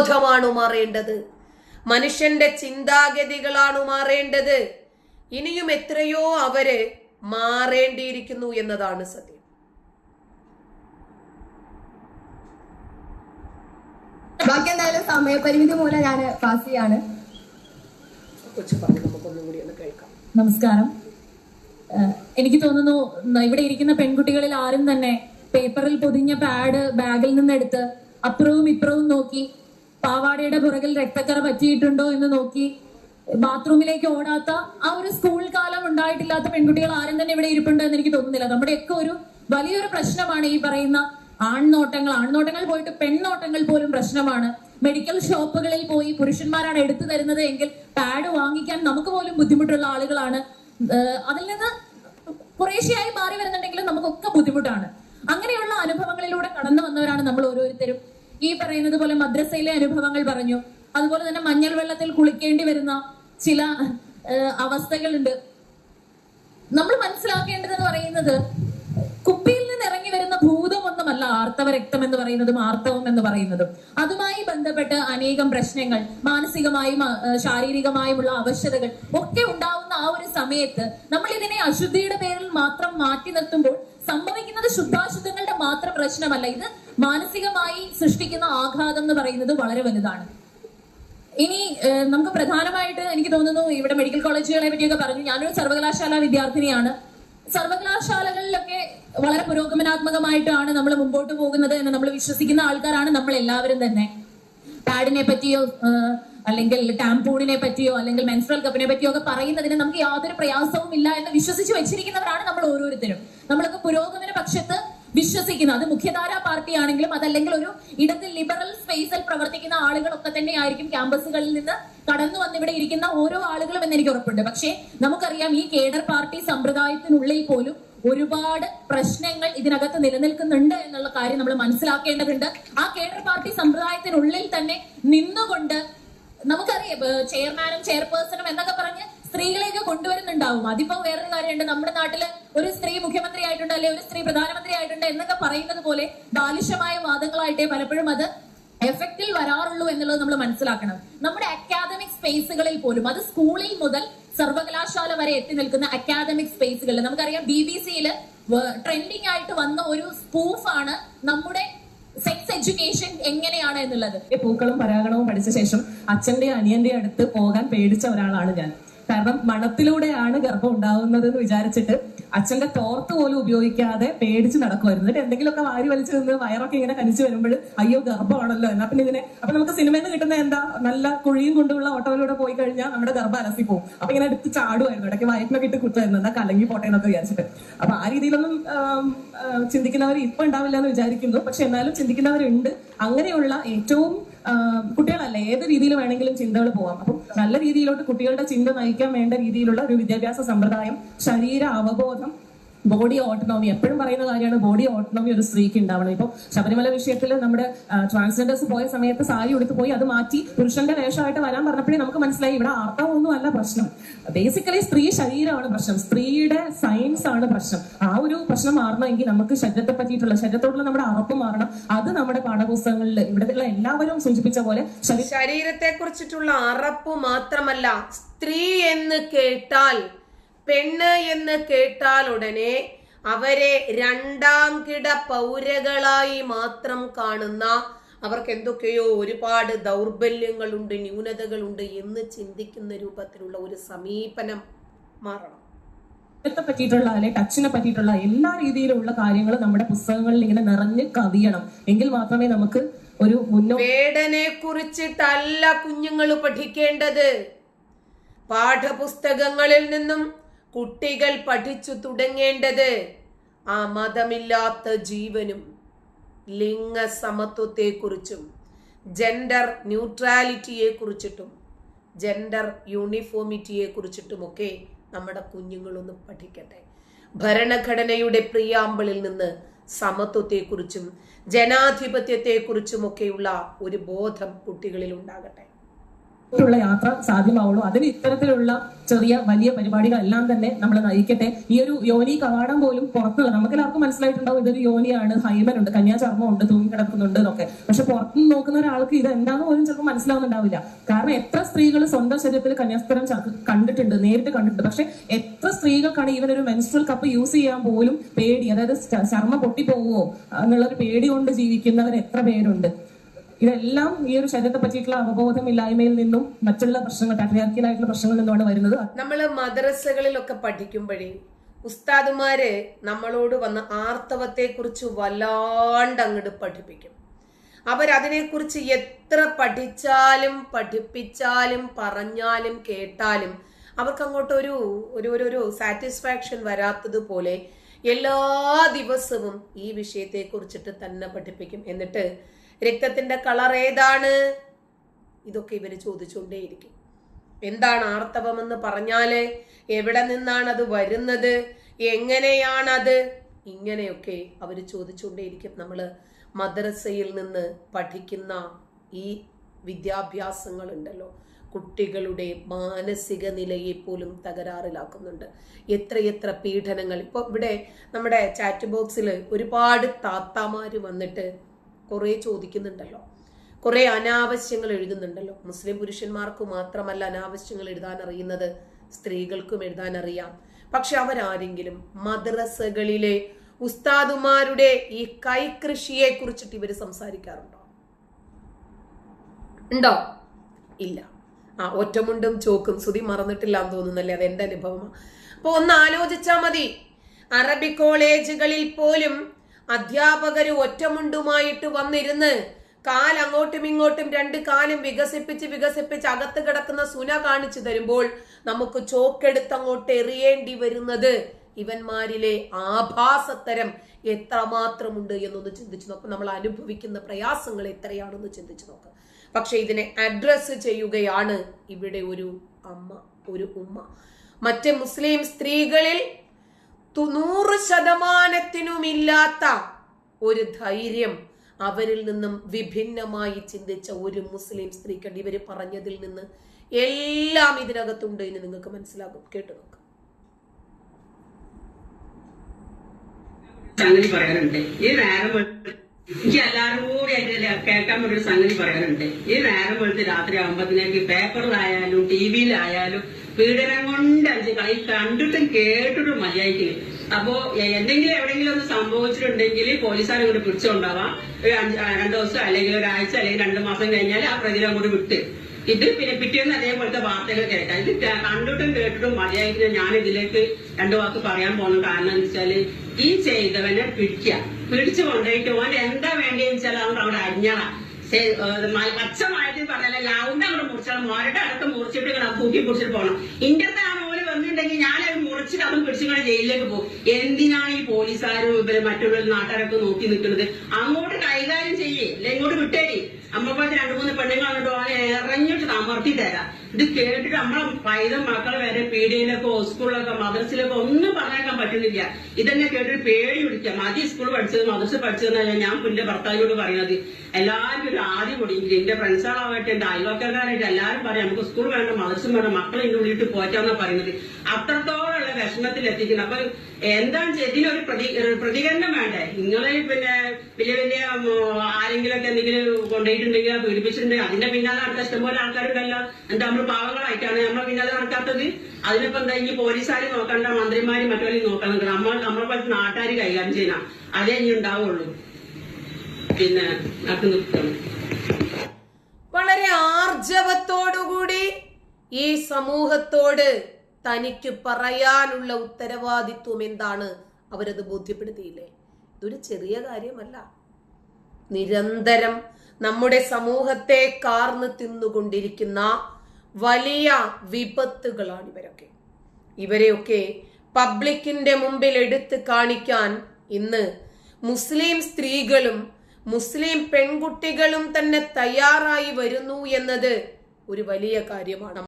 ബോധമാണ് മാറേണ്ടത്. മനുഷ്യന്റെ ചിന്താഗതികളാണ് മാറേണ്ടത്. ഇനിയും എത്രയോ അവർ മാറേണ്ടിയിരിക്കുന്നു എന്നതാണ് സത്യം. ബാക്കി എന്തായാലും സമയപരിമിതി മൂലം ഞാൻ പാസ് ചെയ്യാണ്. കൊച്ചു പറഞ്ഞു നമുക്കൊന്നും കൂടി ഒന്ന് കേൾക്കാം. നമസ്കാരം. എനിക്ക് തോന്നുന്നു ഇവിടെ ഇരിക്കുന്ന പെൺകുട്ടികളിൽ ആരും തന്നെ പേപ്പറിൽ പൊതിഞ്ഞ പാഡ് ബാഗിൽ നിന്ന് എടുത്ത് അപ്പുറവും ഇപ്പുറവും നോക്കി പാവാടയുടെ പുറകിൽ രക്തക്കറ പറ്റിയിട്ടുണ്ടോ എന്ന് നോക്കി ബാത്റൂമിലേക്ക് ഓടാത്ത ആ ഒരു സ്കൂൾ കാലം ഉണ്ടായിട്ടില്ലാത്ത പെൺകുട്ടികൾ ആരും തന്നെ ഇവിടെ ഇരിപ്പുണ്ടോ എന്ന് എനിക്ക് തോന്നുന്നില്ല. നമ്മുടെയൊക്കെ ഒരു വലിയൊരു പ്രശ്നമാണ് ഈ പറയുന്ന ആൺനോട്ടങ്ങൾ. ആൺനോട്ടങ്ങൾ പോയിട്ട് പെൺനോട്ടങ്ങൾ പോലും പ്രശ്നമാണ്. മെഡിക്കൽ ഷോപ്പുകളിൽ പോയി പുരുഷന്മാരാണ് എടുത്തു തരുന്നത് എങ്കിൽ പാഡ് വാങ്ങിക്കാൻ നമുക്ക് പോലും ബുദ്ധിമുട്ടുള്ള ആളുകളാണ്. അതിൽ നിന്ന് കുറേശ്ശെയായി മാറി വരുന്നുണ്ടെങ്കിലും നമുക്കൊക്കെ ബുദ്ധിമുട്ടാണ്. അങ്ങനെയുള്ള അനുഭവങ്ങളിലൂടെ കടന്നു വന്നവരാണ് നമ്മൾ ഓരോരുത്തരും. ഈ പറയുന്നത് പോലെ മദ്രസയിലെ അനുഭവങ്ങൾ പറഞ്ഞു. അതുപോലെ തന്നെ മഞ്ഞൾ വെള്ളത്തിൽ കുളിക്കേണ്ടി വരുന്ന ചില അവസ്ഥകളുണ്ട്. നമ്മൾ മനസ്സിലാക്കേണ്ടതെന്ന് പറയുന്നത് കുപ്പിയിൽ നിന്ന് ഇറങ്ങി വരുന്ന ഭൂതമൊന്നുമല്ല ആർത്തവ രക്തം എന്ന് പറയുന്നതും ആർത്തവം എന്ന് പറയുന്നതും. അതുമായി ബന്ധപ്പെട്ട് അനേകം പ്രശ്നങ്ങൾ മാനസികമായും ശാരീരികമായുമുള്ള അവശതകൾ ഒക്കെ ഉണ്ടാവുന്ന ആ ഒരു സമയത്ത് നമ്മൾ ഇതിനെ അശുദ്ധിയുടെ പേരിൽ മാത്രം മാറ്റി നിർത്തുമ്പോൾ സംഭവിക്കുന്നത് ശുദ്ധാശുദ്ധങ്ങളുടെ മാത്രം പ്രശ്നമല്ല. ഇത് മാനസികമായി സൃഷ്ടിക്കുന്ന ആഘാതം എന്ന് പറയുന്നത് വളരെ വലുതാണ്. ഇനി നമുക്ക് പ്രധാനമായിട്ട് എനിക്ക് തോന്നുന്നു ഇവിടെ മെഡിക്കൽ കോളേജുകളെ പറ്റിയൊക്കെ പറഞ്ഞു. ഞാനൊരു സർവകലാശാല വിദ്യാർത്ഥിനിയാണ്. സർവകലാശാലകളിലൊക്കെ വളരെ പുരോഗമനാത്മകമായിട്ടാണ് നമ്മൾ മുമ്പോട്ട് പോകുന്നത് എന്ന് നമ്മൾ വിശ്വസിക്കുന്ന ആൾക്കാരാണ് നമ്മൾ എല്ലാവരും തന്നെ. പാഡിനെ പറ്റിയോ അല്ലെങ്കിൽ ടാംപൂണിനെ പറ്റിയോ അല്ലെങ്കിൽ മെൻസ്ട്രൽ കപ്പിനെ പറ്റിയോ ഒക്കെ പറയുന്നതിന് നമുക്ക് യാതൊരു പ്രയാസവും ഇല്ല എന്ന് വിശ്വസിച്ച് വെച്ചിരിക്കുന്നവരാണ് നമ്മൾ ഓരോരുത്തരും. നമ്മളൊക്കെ പുരോഗമന പക്ഷത്ത് വിശ്വസിക്കുന്നു. അത് മുഖ്യധാരാ പാർട്ടി ആണെങ്കിലും അതല്ലെങ്കിൽ ഒരു ഇടത് ലിബറൽ സ്പേസിൽ പ്രവർത്തിക്കുന്ന ആളുകളൊക്കെ തന്നെ ആയിരിക്കും ക്യാമ്പസുകളിൽ നിന്ന് കടന്നു വന്ന് ഇവിടെ ഇരിക്കുന്ന ഓരോ ആളുകളും എന്ന് എനിക്ക് ഉറപ്പുണ്ട്. പക്ഷേ നമുക്കറിയാം ഈ കേഡർ പാർട്ടി സമ്പ്രദായത്തിനുള്ളിൽ പോലും ഒരുപാട് പ്രശ്നങ്ങൾ ഇതിനകത്ത് നിലനിൽക്കുന്നുണ്ട് എന്നുള്ള കാര്യം നമ്മൾ മനസ്സിലാക്കേണ്ടതുണ്ട്. ആ കേഡർ പാർട്ടി സമ്പ്രദായത്തിനുള്ളിൽ തന്നെ നിന്നുകൊണ്ട് നമുക്കറിയാം ചെയർമാനും ചെയർപേഴ്സണും എന്നൊക്കെ പറഞ്ഞ് സ്ത്രീകളെയൊക്കെ കൊണ്ടുവരുന്നുണ്ടാവും. അതിപ്പോ വേറൊരു കാര്യമുണ്ട് നമ്മുടെ നാട്ടിൽ ഒരു സ്ത്രീ മുഖ്യമന്ത്രി ആയിട്ടുണ്ട് അല്ലെ ഒരു സ്ത്രീ പ്രധാനമന്ത്രി ആയിട്ടുണ്ട് എന്നൊക്കെ പറയുന്നത് പോലെ ബാലിശമായ വാദങ്ങളായിട്ടേ പലപ്പോഴും അത് എഫക്റ്റിൽ വരാറുള്ളൂ എന്നുള്ളത് നമ്മൾ മനസ്സിലാക്കണം. നമ്മുടെ അക്കാദമിക് സ്പേസുകളിൽ പോലും അത് സ്കൂളിൽ മുതൽ സർവകലാശാല വരെ എത്തി നിൽക്കുന്ന അക്കാദമിക് സ്പേസുകളിൽ നമുക്കറിയാം ബി ബി സിയിൽ ട്രെൻഡിങ് ആയിട്ട് വന്ന ഒരു സ്പൂഫാണ് നമ്മുടെ സെക്സ് എഡ്യൂക്കേഷൻ എങ്ങനെയാണ് എന്നുള്ളത്? പൂക്കളും പരാഗണവും പഠിച്ച ശേഷം അച്ഛന്റെ അനിയന്റെ അടുത്ത് പോകാൻ പേടിച്ച ഒരാളാണ് ഞാൻ. കാരണം മണത്തിലൂടെയാണ് ഗർഭം ഉണ്ടാവുന്നത് എന്ന് വിചാരിച്ചിട്ട് അച്ഛന്റെ തോർത്ത് പോലും ഉപയോഗിക്കാതെ പേടിച്ച് നടക്കുമായിരുന്നു. എന്നിട്ട് എന്തെങ്കിലുമൊക്കെ വാരി വലിച്ചു നിന്ന് വയറൊക്കെ ഇങ്ങനെ കനിച്ചു വരുമ്പോൾ അയ്യോ ഗർഭമാണല്ലോ എന്നാ പിന്നെ ഇതിനെ അപ്പൊ നമുക്ക് സിനിമയിൽ നിന്ന് കിട്ടുന്ന എന്താ നല്ല കുഴിയും കൊണ്ടുള്ള ഓട്ടോയിലൂടെ പോയി കഴിഞ്ഞാൽ നമ്മുടെ ഗർഭം അലസി പോകും. അപ്പൊ ഇങ്ങനെ എടുത്ത് ചാടുമായിരുന്നു. ഇടയ്ക്ക് വയറ്റിനൊക്കെ ഇട്ട് കുത്തുമായിരുന്നു. എന്നാ കലങ്ങി പോട്ടെ എന്നൊക്കെ വിചാരിച്ചിട്ട്. അപ്പൊ ആ രീതിയിലൊന്നും ചിന്തിക്കുന്നവർ ഇപ്പൊ ഉണ്ടാവില്ല എന്ന് വിചാരിക്കുന്നു. പക്ഷെ എന്നാലും ചിന്തിക്കുന്നവരുണ്ട്. അങ്ങനെയുള്ള ഏറ്റവും കുട്ടികളല്ല ഏത് രീതിയിൽ വേണമെങ്കിലും ചിന്തകൾ പോവാം. അപ്പം നല്ല രീതിയിലോട്ട് കുട്ടികളുടെ ചിന്ത നയിക്കാൻ വേണ്ട രീതിയിലുള്ള ഒരു വിദ്യാഭ്യാസ സമ്പ്രദായം ശരീര അവബോധം ബോഡി ഓട്ടോണോമി എപ്പോഴും പറയുന്ന കാര്യമാണ് ബോഡി ഓട്ടോണോമി ഒരു സ്ത്രീക്ക് ഉണ്ടാവണം. ഇപ്പോൾ ശബരിമല വിഷയത്തിൽ നമ്മുടെ ട്രാൻസ്ജെൻഡേഴ്സ് പോയ സമയത്ത് സാരി ഉടുത്ത് പോയി അത് മാറ്റി പുരുഷന്റെ വേഷമായിട്ട് വരാൻ പറഞ്ഞപ്പോഴേ നമുക്ക് മനസ്സിലായി ഇവിടെ ആർത്തവമൊന്നും അല്ല പ്രശ്നം. ബേസിക്കലി സ്ത്രീ ശരീരമാണ് പ്രശ്നം. സ്ത്രീയുടെ സയൻസ് ആണ് പ്രശ്നം. ആ ഒരു പ്രശ്നം മാറണമെങ്കിൽ നമുക്ക് ശരീരത്തെ പറ്റിയിട്ടുള്ള ശരീരത്തോടുള്ള നമ്മുടെ അറപ്പ് മാറണം. അത് നമ്മുടെ പാഠപുസ്തകങ്ങളിൽ ഇവിടെയുള്ള എല്ലാവരും സൂചിപ്പിച്ച പോലെ ശരീര ശരീരത്തെ കുറിച്ചിട്ടുള്ള അറപ്പ് മാത്രമല്ല സ്ത്രീ എന്ന് കേട്ടാൽ പെണ്ണ് എന്ന് കേട്ടാൽ ഉടനെ അവരെ രണ്ടാം കിട പൗരകളായി മാത്രം കാണുന്ന അവർക്ക് എന്തൊക്കെയോ ഒരുപാട് ദൗർബല്യങ്ങളുണ്ട് ന്യൂനതകളുണ്ട് എന്ന് ചിന്തിക്കുന്ന രൂപത്തിലുള്ള ഒരു സമീപനം മാറണം. ശരീരത്തെ പറ്റിയിട്ടുള്ള അല്ലെ ടച്ചിനെ പറ്റിയിട്ടുള്ള എല്ലാ രീതിയിലുള്ള കാര്യങ്ങളും നമ്മുടെ പുസ്തകങ്ങളിൽ ഇങ്ങനെ നിറഞ്ഞ് കവിയണം. എങ്കിൽ മാത്രമേ നമുക്ക് ഒരു വേടനെ കുറിച്ചിട്ടല്ല കുഞ്ഞുങ്ങൾ പഠിക്കേണ്ടത്. പാഠപുസ്തകങ്ങളിൽ നിന്നും കുട്ടികൾ പഠിച്ചു തുടങ്ങേണ്ടത്. ആ മതമില്ലാത്ത ജീവനും ലിംഗ സമത്വത്തെക്കുറിച്ചും ജെൻഡർ ന്യൂട്രാലിറ്റിയെ കുറിച്ചിട്ടും ജെൻഡർ യൂണിഫോമിറ്റിയെ കുറിച്ചിട്ടുമൊക്കെ നമ്മുടെ കുഞ്ഞുങ്ങളൊന്ന് പഠിക്കട്ടെ. ഭരണഘടനയുടെ പ്രിയാമ്പിളിൽ നിന്ന് സമത്വത്തെക്കുറിച്ചും ജനാധിപത്യത്തെക്കുറിച്ചുമൊക്കെയുള്ള ഒരു ബോധം കുട്ടികളിൽ ഉണ്ടാകട്ടെ ുള്ള യാത്ര സാധ്യമാവുള്ളൂ. അതിന് ഇത്തരത്തിലുള്ള ചെറിയ വലിയ പരിപാടികൾ എല്ലാം തന്നെ നമ്മൾ നയിക്കട്ടെ. ഈ ഒരു യോനി കവാടം പോലും പുറത്തുള്ള നമുക്ക് എല്ലാവർക്കും മനസ്സിലായിട്ടുണ്ടാവും ഇതൊരു യോനിയാണ്. ഹൈമൻ ഉണ്ട് കന്യാചർമ്മം ഉണ്ട് തൂങ്ങി കിടക്കുന്നുണ്ട് എന്നൊക്കെ. പക്ഷെ പുറത്തുനിന്ന് നോക്കുന്ന ഒരാൾക്ക് ഇത് എന്താന്ന് പോലും ചിലപ്പോൾ മനസ്സിലാവുന്നുണ്ടാവില്ല. കാരണം എത്ര സ്ത്രീകൾ സ്വന്തം ശരീരത്തിൽ കന്യാസ്ത്രം കണ്ടിട്ടുണ്ട് നേരിട്ട് കണ്ടിട്ടുണ്ട്. പക്ഷെ എത്ര സ്ത്രീകൾക്കാണ് ഈവൻ ഒരു മെൻസ്ട്രൽ കപ്പ് യൂസ് ചെയ്യാൻ പോലും പേടി. അതായത് ചർമ്മ പൊട്ടി പൊട്ടിപ്പോവോ എന്നുള്ളൊരു പേടി കൊണ്ട് ജീവിക്കുന്നവർ എത്ര പേരുണ്ട്? ഇതെല്ലാം ഈ ഒരു ശരീരത്തെ പറ്റിയിട്ടുള്ള അവബോധമില്ലായ്മയിൽ നിന്നും മറ്റുള്ള പ്രശ്നങ്ങൾ പ്രശ്നങ്ങളിൽ നിന്നുമാണ് വരുന്നത്. നമ്മൾ മദ്രസകളിലൊക്കെ പഠിക്കുമ്പോഴേ ഉസ്താദുമാര് നമ്മളോട് വന്ന ആർത്തവത്തെക്കുറിച്ച് വല്ലാണ്ട് അങ്ങോട്ട് പഠിപ്പിക്കും. അവരതിനെക്കുറിച്ച് എത്ര പഠിച്ചാലും പഠിപ്പിച്ചാലും പറഞ്ഞാലും കേട്ടാലും അവർക്ക് അങ്ങോട്ട് ഒരു ഒരു ഒരു സാറ്റിസ്ഫാക്ഷൻ വരാത്തതുപോലെ എല്ലാ ദിവസവും ഈ വിഷയത്തെ കുറിച്ചിട്ട് തന്നെ പഠിപ്പിക്കും. എന്നിട്ട് രക്തത്തിന്റെ കളർ ഏതാണ്? ഇതൊക്കെ ഇവർ ചോദിച്ചുകൊണ്ടേയിരിക്കും എന്താണ് ആർത്തവം എന്ന് പറഞ്ഞാൽ എവിടെ നിന്നാണ് അത് വരുന്നത്? എങ്ങനെയാണത്? ഇങ്ങനെയൊക്കെ അവർ ചോദിച്ചുകൊണ്ടേയിരിക്കും നമ്മൾ മദ്രസയിൽ നിന്ന് പഠിക്കുന്ന ഈ വിദ്യാഭ്യാസങ്ങളുണ്ടല്ലോ. കുട്ടികളുടെ മാനസിക നിലയെ പോലും തകരാറിലാക്കുന്നുണ്ട്. എത്രയെത്ര പീഡനങ്ങൾ. ഇപ്പോൾ ഇവിടെ നമ്മുടെ ചാറ്റ് ബോക്സിൽ ഒരുപാട് താത്താമാര് വന്നിട്ട് കുറേ ചോദിക്കുന്നുണ്ടല്ലോ. കുറേ അനാവശ്യങ്ങൾ എഴുതുന്നുണ്ടല്ലോ. മുസ്ലിം പുരുഷന്മാർക്ക് മാത്രമല്ല അനാവശ്യങ്ങൾ എഴുതാൻ അറിയുന്നത്. സ്ത്രീകൾക്കും എഴുതാൻ അറിയാം. പക്ഷെ അവരാരെങ്കിലും മദ്രസകളിലെ ഉസ്താദുമാരുടെ ഈ കൈകൃഷിയെ കുറിച്ചിട്ട് ഇവർ സംസാരിക്കാറുണ്ടോ? ഉണ്ടോ? ഇല്ല. ആ ഒറ്റമുണ്ടും ചോക്കും സുതി മറന്നിട്ടില്ല എന്ന് തോന്നുന്നല്ലേ? അത് എന്റെ അനുഭവമാണ് അപ്പൊ ഒന്ന് ആലോചിച്ചാ മതി. അറബി കോളേജുകളിൽ പോലും അധ്യാപകര് ഒറ്റമുണ്ടുമായിട്ട് വന്നിരുന്ന് കാൽ അങ്ങോട്ടും ഇങ്ങോട്ടും രണ്ട് കാലും വികസിപ്പിച്ച് വികസിപ്പിച്ച് അകത്ത് കിടക്കുന്ന സുന കാണിച്ചു തരുമ്പോൾ നമുക്ക് ചോക്കെടുത്ത് അങ്ങോട്ട് എറിയേണ്ടി വരുന്നത് ഇവന്മാരിലെ ആഭാസത്തരം എത്രമാത്രമുണ്ട് എന്നൊന്ന് ചിന്തിച്ചു നോക്കും. നമ്മൾ അനുഭവിക്കുന്ന പ്രയാസങ്ങൾ എത്രയാണെന്ന് ചിന്തിച്ചു നോക്കുക പക്ഷെ ഇതിനെ അഡ്രസ് ചെയ്യുകയാണ് ഇവിടെ ഒരു അമ്മ ഒരു ഉമ്മ. മറ്റ് മുസ്ലിം സ്ത്രീകളിൽ നൂറ് ശതമാനത്തിനുമില്ലാത്ത ഒരു ധൈര്യം അവരിൽ നിന്നും വിഭിന്നമായി ചിന്തിച്ച ഒരു മുസ്ലിം സ്ത്രീക്കുണ്ട് ഇവർ പറഞ്ഞതിൽ നിന്ന് എല്ലാം ഇതിനകത്തുണ്ട് എന്ന് നിങ്ങൾക്ക് മനസ്സിലാകും. കേട്ടു നോക്കാം. സംഗതി പറയാനുണ്ട്. ഈ നേരം എനിക്ക് എല്ലാവരും കൂടി അതിന്റെ കേൾക്കാൻ ഒരു സംഗതി പറയാനുണ്ട്. ഈ നേരം വെളുത്ത് രാത്രി ആകുമ്പോഴത്തേക്ക് പേപ്പറിലായാലും ടി വിയിലായാലും പീഡനം കൊണ്ട് അഞ്ച് കളി കണ്ടിട്ടും കേട്ടിട്ടും മര്യാദയ്ക്ക് അപ്പോ എന്തെങ്കിലും എവിടെയെങ്കിലും ഒന്ന് സംഭവിച്ചിട്ടുണ്ടെങ്കിൽ പോലീസുകാരെ കൂടി പിടിച്ചുകൊണ്ടാവാം ഒരു അഞ്ച് രണ്ടു ദിവസം അല്ലെങ്കിൽ ഒരാഴ്ച അല്ലെങ്കിൽ രണ്ടു മാസം കഴിഞ്ഞാൽ ആ പ്രതിനെ കൂടി വിട്ട്. ഇത് പിന്നെ പിറ്റേന്ന് അതേപോലത്തെ വാർത്തകൾ കേൾക്കാം. ഇത് കണ്ടിട്ടും കേട്ടിട്ടും മതിയായിട്ട് ഞാൻ ഇതിലേക്ക് രണ്ടു വാക്ക് പറയാൻ പോകുന്ന കാരണം എന്ന് വെച്ചാൽ ഈ ചെയ്തവനെ പിടിക്കുക. പിടിച്ചു കൊണ്ടുപോയിട്ട് ഓൻ എന്താ വേണ്ടിയെന്ന് വെച്ചാൽ അവിടെ അരിഞ്ഞള പച്ചമായിട്ട് പറഞ്ഞാൽ ലൗണ്ട് അവിടെ മുറിച്ചാൽ മോരുടെ അടുത്ത് മുറിച്ചിട്ട് ഇങ്ങനെ തൂക്കി പിടിച്ചിട്ട് പോകണം. ഇന്റെ ആ മോര് വന്നിട്ടുണ്ടെങ്കിൽ ഞാനത് മുറിച്ചിട്ട് അതും പിടിച്ചിങ്ങനെ ജയിലിലേക്ക് പോകും. എന്തിനാണ് ഈ പോലീസുകാരും ഇവർ മറ്റുള്ള നാട്ടുകാരൊക്കെ നോക്കി നിൽക്കുന്നത്? അങ്ങോട്ട് കൈകാര്യം ചെയ്യേ. അല്ലെ ഇങ്ങോട്ട് വിട്ടേരി. അമ്മപ്പോഴത്തെ രണ്ടു മൂന്ന് പെണ്ണുങ്ങൾ വന്നിട്ട് അവനെ ഇറങ്ങിയിട്ട് അമർത്തി തരാം ഇത് കേട്ടിട്ട് നമ്മളെ പൈതം മക്കൾ വരെ പീഡിയിലൊക്കെ സ്കൂളിലൊക്കെ മദ്രസിലൊക്കെ ഒന്നും പറഞ്ഞേക്കാൻ പറ്റുന്നില്ല. ഇതെന്നെ കേട്ടിട്ട് പേടി പിടിക്കുക മതി സ്കൂൾ പഠിച്ചത് മദ്രസ പറഞ്ഞാൽ ഞാൻ എന്റെ ഭർത്താവിനോട് പറയുന്നത് എല്ലാവരും ഒരു ആദ്യം പൊടിയെങ്കിലും എന്റെ ഫ്രണ്ട്സുകളാവട്ടെ എന്റെ അയൽവക്കക്കാരായിട്ട് എല്ലാവരും പറയാം നമുക്ക് സ്കൂൾ വേണ്ട മദ്രസം വേണ്ട മക്കളെ ഇതിന്റെ ഉള്ളിട്ട് പോറ്റാന്നാ പറയുന്നത്. അത്രത്തോളമുള്ള വിഷമത്തിൽ എത്തിക്കുന്നത് അപ്പൊ എന്താണ് ഇതിനൊരു പ്രതി പ്രതികരണം വേണ്ടേ? നിങ്ങളെ പിന്നെ വലിയ വലിയ ആരെങ്കിലും ആരെങ്കിലൊക്കെ എന്തെങ്കിലും കൊണ്ടുപോയിട്ടുണ്ടെങ്കിൽ പീഡിപ്പിച്ചിട്ടുണ്ടെങ്കിൽ അതിന്റെ പിന്നാലെ നടക്കാൻ ഇഷ്ടംപോലെ ആൾക്കാരുണ്ടല്ലോ. എന്താ നമ്മൾ പാവങ്ങളായിട്ടാണ് നമ്മളെ പിന്നാലെ നടക്കാത്തത്? അതിനിപ്പോ എന്താ ഇനി പോലീസുകാർ നോക്കണ്ട മന്ത്രിമാരും മറ്റുള്ള നോക്കണം. നമ്മൾ നമ്മളെ പോലത്തെ നാട്ടുകാർ കൈകാര്യം ചെയ്യണം. അതേ ഇനി ഉണ്ടാവുള്ളൂ. പിന്നെ അത് നിർത്തണം വളരെ ആർജവത്തോടുകൂടി ഈ സമൂഹത്തോട് തനിക്ക് പറയാനുള്ള ഉത്തരവാദിത്വം എന്താണ്? അവരത് ബോധ്യപ്പെടുത്തിയില്ലേ? ഇതൊരു ചെറിയ കാര്യമല്ല. നിരന്തരം നമ്മുടെ സമൂഹത്തെ കാർന്ന് തിന്നുകൊണ്ടിരിക്കുന്ന വലിയ വിപത്തുകളാണ് ഇവരൊക്കെ. ഇവരെയൊക്കെ പബ്ലിക്കിന്റെ മുമ്പിൽ എടുത്ത് കാണിക്കാൻ ഇന്ന് മുസ്ലിം സ്ത്രീകളും മുസ്ലിം പെൺകുട്ടികളും തന്നെ തയ്യാറായി വരുന്നു എന്നത് ഒരു വലിയ കാര്യമാണ്.